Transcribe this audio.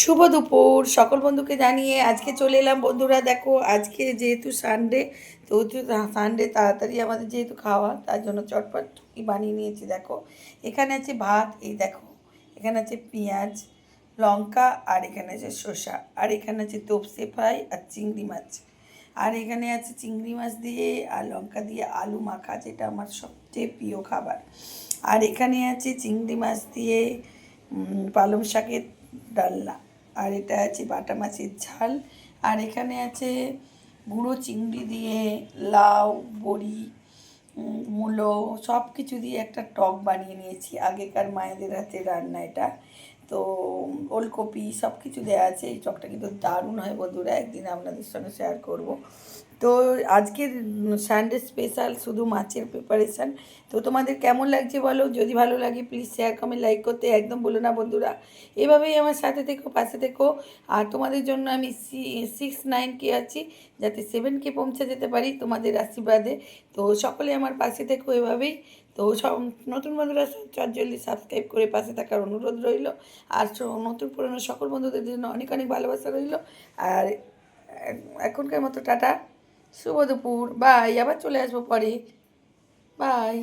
শুভ দুপুর। সকল বন্ধুকে জানিয়ে আজকে চলে এলাম। বন্ধুরা, দেখো, আজকে যেহেতু সানডে তো সানডে তাড়াতাড়ি আমাদের যেহেতু খাওয়া তার জন্য চটপট বানিয়ে নিয়েছি দেখো। এখানে আছে ভাত, এই দেখো, এখানে আছে পেঁয়াজ, লঙ্কা, আর এখানে আছে শসা, আর এখানে আছে তোপসে ফ্রাই আর চিংড়ি মাছ। আর এখানে আছে চিংড়ি মাছ দিয়ে আর লঙ্কা দিয়ে আলু মাখা, যেটা আমার সবচেয়ে প্রিয় খাবার। আর এখানে আছে চিংড়ি মাছ দিয়ে পালং শাকের ডালনা। আর এটা আছে বাটা মাছের ঝাল। আর এখানে আছে গুঁড়ো, চিংড়ি দিয়ে লাউ, বড়ি মূলো সব কিছু দিয়ে একটা টক বানিয়ে নিয়েছি। আগেকার মায়েদের হাতে রান্না এটা। তো ওলকপি সব কিছু দেওয়া আছে, এই টকটা কিন্তু দারুণ হয় বন্ধুরা, একদিন আপনাদের সঙ্গে শেয়ার করব। তো আজকের সানডে স্পেশাল শুধু মাছের প্রিপারেশান তো তোমাদের কেমন লাগছে বলো? যদি ভালো লাগে প্লিজ শেয়ার কমেন্ট লাইক করতে একদম বলো না বন্ধুরা। এভাবেই আমার সাথে থেকো, পাশে থেকো। আর তোমাদের জন্য আমি সিক্স নাইন কে আছি, যাতে সেভেন কে পৌঁছে যেতে পারি তোমাদের আশীর্বাদে। তো সকলে আমার পাশে থেকো এভাবেই। তো সব নতুন বন্ধুরা চার চটজলদি সাবস্ক্রাইব করে পাশে থাকার অনুরোধ রইল। আর নতুন পুরনো সকল বন্ধুদের জন্য অনেক অনেক ভালোবাসা রইল। আর এখনকার মতো টাটা, শুভ দুপুর বাই আবার চলে আসব পরে। বাই